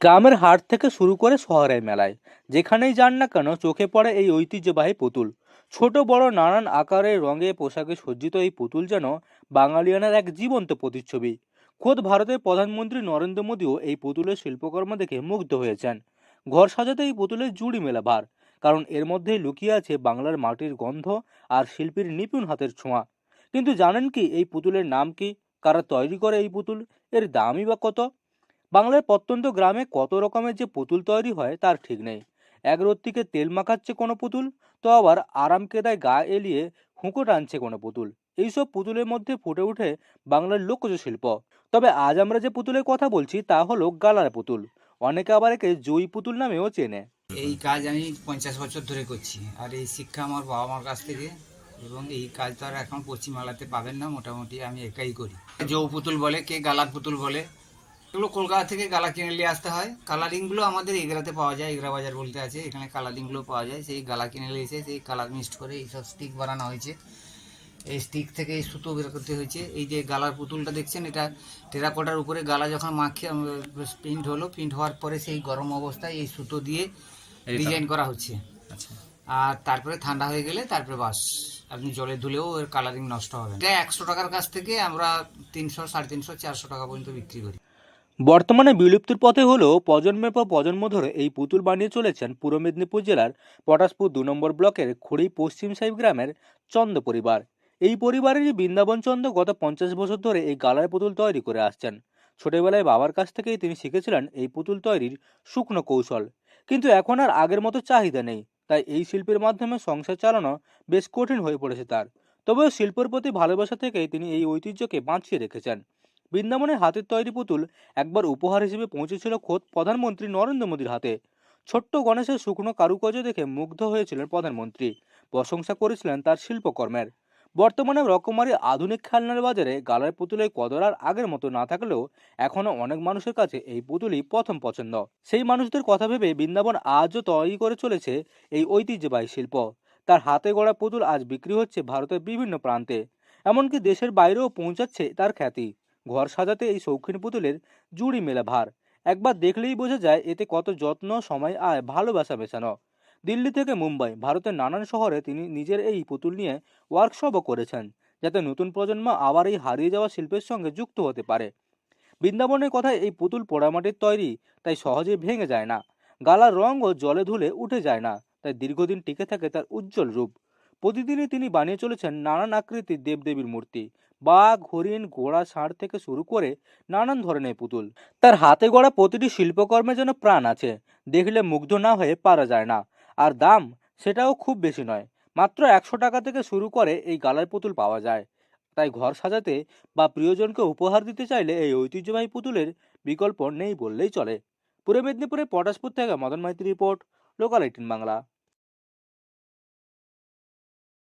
গ্রামের হাট থেকে শুরু করে শহরের মেলায়। যেখানেই যান না কেন চোখে পড়ে এই ঐতিহ্যবাহী পুতুল। ছোট, বড়, নানান আকারে রঙে পোশাকে সজ্জিত এই পুতুল যেন বাঙালিয়ানার এক জীবন্ত প্রতিচ্ছবি। খোদ ভারতের প্রধানমন্ত্রী নরেন্দ্র মোদীও এই পুতুলের শিল্পকর্ম দেখে মুগ্ধ হয়েছেন। ঘর সাজাতে এই পুতুলের জুড়ি মেলা ভার, কারণ এর মধ্যেই লুকিয়ে আছে বাংলার মাটির গন্ধ আর শিল্পীর নিপুণ হাতের ছোঁয়া। কিন্তু জানেন কি এই পুতুলের নাম কি? কারা তৈরি করে এই পুতুল? এর দামই বা কত? বাংলার প্রত্যন্ত গ্রামে কত রকমের যে পুতুল তৈরি হয় তার ঠিক নেই। এক রত্তিকে তেল মাখাচ্ছে কোনো পুতুল, তো আবার আরাম কেদায় গা এলিয়ে হুঁকো টানছে কোনো পুতুল। এইসব পুতুলের মধ্যে ফুটে ওঠে বাংলার লোকজ শিল্প। তবে আজ আমরা যে পুতুলের কথা বলছি তা হলো গালার পুতুল। অনেকে আবার একে জয়ী পুতুল নামেও চেনে। এই কাজ আমি পঞ্চাশ বছর ধরে করছি। আর এই শিক্ষা আমার বাবা মার কাছ থেকে এবং এই কাজ তো আর এখন পশ্চিমবাংলাতে পাবেন না, মোটামুটি আমি একাই করি। জৌ পুতুল বলে কে গালার পুতুল বলে এগুলো কলকাতা থেকে গালা কিনে নিয়ে আসতে হয়। কালারিংগুলো আমাদের এগরাতে পাওয়া যায় এগরা বাজার বলতে আছে। এখানে কালারিংগুলো পাওয়া যায়। সেই গালা কিনে নিয়ে এসে সেই কালার মিক্সড করে এইসব স্টিক বানানো হয়েছে। এই স্টিক থেকে এই সুতো বের করতে হয়েছে। এই যে গালার পুতুলটা দেখছেন এটা টেরাকোটার উপরে গালা যখন মাখে প্রিন্ট হলো। প্রিন্ট হওয়ার পরে সেই গরম অবস্থায় এই সুতো দিয়ে ডিজাইন করা হচ্ছে। আর তারপরে ঠান্ডা হয়ে গেলে তারপরে বাস আপনি জলে ধুলেও এর কালারিং নষ্ট হবে এটা একশো টাকার কাছ থেকে আমরা তিনশো সাড়ে তিনশো চারশো টাকা পর্যন্ত বিক্রি করি। বর্তমানে বিলুপ্তির পথে হলেও প্রজন্মের পর প্রজন্ম ধরে এই পুতুল বানিয়ে চলেছেন পূর্ব মেদিনীপুর জেলার পটাশপুর দু নম্বর ব্লকের খড়ি পশ্চিম সাহেব গ্রামের চন্দ পরিবার। এই পরিবারেরই বৃন্দাবন চন্দ গত পঞ্চাশ বছর ধরে এই গালার পুতুল তৈরি করে আসছেন। ছোটবেলায় বাবার কাছ থেকেই তিনি শিখেছিলেন এই পুতুল তৈরির শুকনো কৌশল। কিন্তু এখন আর আগের মতো চাহিদা নেই, তাই এই শিল্পের মাধ্যমে সংসার চালানো বেশ কঠিন হয়ে পড়েছে তার। তবেও শিল্পের প্রতি ভালোবাসা থেকেই তিনি এই ঐতিহ্যকে বাঁচিয়ে রেখেছেন। বৃন্দাবনের হাতের তৈরি পুতুল একবার উপহার হিসেবে পৌঁছেছিল খোদ প্রধানমন্ত্রী নরেন্দ্র মোদীর হাতে। ছোট্ট গণেশের শুকনো কারুকার্য দেখে মুগ্ধ হয়েছিলেন প্রধানমন্ত্রী। প্রশংসা করেছিলেন তার শিল্পকর্মের। বর্তমানে রকমারি আধুনিক খেলনার বাজারে গালার পুতুলের কদর আর আগের মতো না থাকলেও এখনও অনেক মানুষের কাছে এই পুতুলই প্রথম পছন্দ। সেই মানুষদের কথা ভেবে বৃন্দাবন আজও তৈরি করে চলেছে এই ঐতিহ্যবাহী শিল্প। তার হাতে গড়া পুতুল আজ বিক্রি হচ্ছে ভারতের বিভিন্ন প্রান্তে। এমনকি দেশের বাইরেও পৌঁছাচ্ছে তার খ্যাতি। ঘর সাজাতে এই শৌখিন পুতুলের জুড়ি মেলা ভার। একবার দেখলেই বোঝা যায় এতে কত যত্ন, সময়, আয়, ভালোবাসা মেশানো। দিল্লি থেকে মুম্বাই, ভারতের নানান শহরে তিনি নিজের এই পুতুল নিয়ে ওয়ার্কশপও করেছেন, যাতে নতুন প্রজন্ম আবার এই হারিয়ে যাওয়া শিল্পের সঙ্গে যুক্ত হতে পারে। বৃন্দাবনের কথায় এই পুতুল পোড়ামাটির তৈরি, তাই সহজে ভেঙে যায় না। গালার রঙও জলে ধুলে উঠে যায় না, তাই দীর্ঘদিন টিকে থাকে তার উজ্জ্বল রূপ। প্রতিদিনই তিনি বানিয়ে চলেছেন নানান আকৃতির দেবদেবীর মূর্তি বাঘ হরিণ ঘোড়া ষাঁড় থেকে শুরু করে নানান ধরনের পুতুল। তার হাতে গড়া প্রতিটি শিল্পকর্মে যেন প্রাণ আছে, দেখলে মুগ্ধ না হয়ে পারা যায় না। আর দাম সেটাও খুব বেশি নয়, মাত্র একশো টাকা থেকে শুরু করে এই গালার পুতুল পাওয়া যায়। তাই ঘর সাজাতে বা প্রিয়জনকে উপহার দিতে চাইলে এই ঐতিহ্যবাহী পুতুলের বিকল্প নেই বললেই চলে। পূর্ব মেদিনীপুরের পটাশপুর থেকে Madan Maiti report local eighteen Bangla